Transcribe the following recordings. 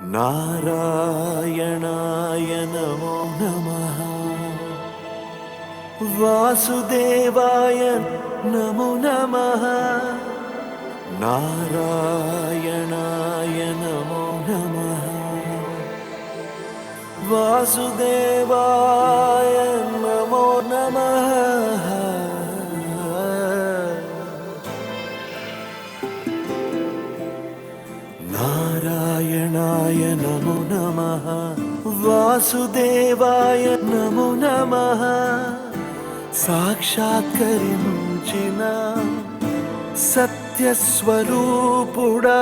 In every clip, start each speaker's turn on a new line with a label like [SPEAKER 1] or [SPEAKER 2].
[SPEAKER 1] नारायणाय नमो नमः। वासुदेवाय नमो नमः। नारायणाय नमो नमः। वासुदेवाय నారాయణాయ నమో నమ. వాసుదేవాయ నమో నమ. సాక్షాత్కరించిన సత్యస్వరూపుడా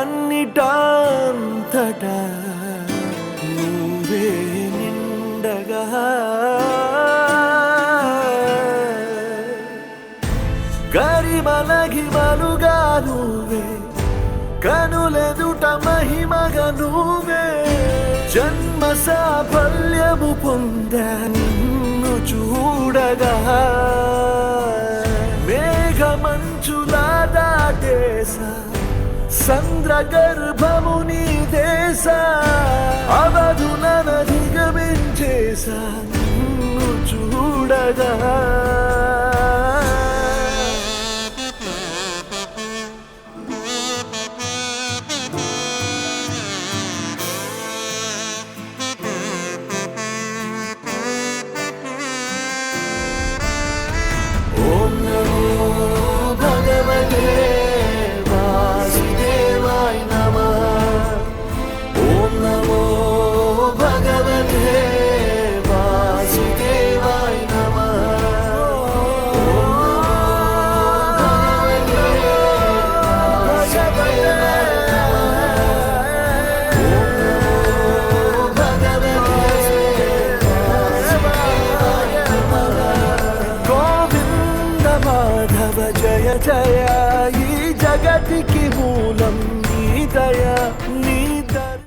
[SPEAKER 1] అన్నిటాంతట నువ్వే నిండగా. గరిమలగి గరిమలగిమలుగా నువ్వే కనులెదుట మహిమగా నువ్వే జన్మ సాఫల్యము పొందాను చూడగా. మేఘమంచులా దాటేశ సంద్ర గర్భముని దేశ దేశ అవధులనధిగమించేసా నిన్ను చూడగా. నమో భగవతే వాసుదేవాయ నమః ఓం భగవతే గోవింద మాధవ జయ జయ ఈ జగతికి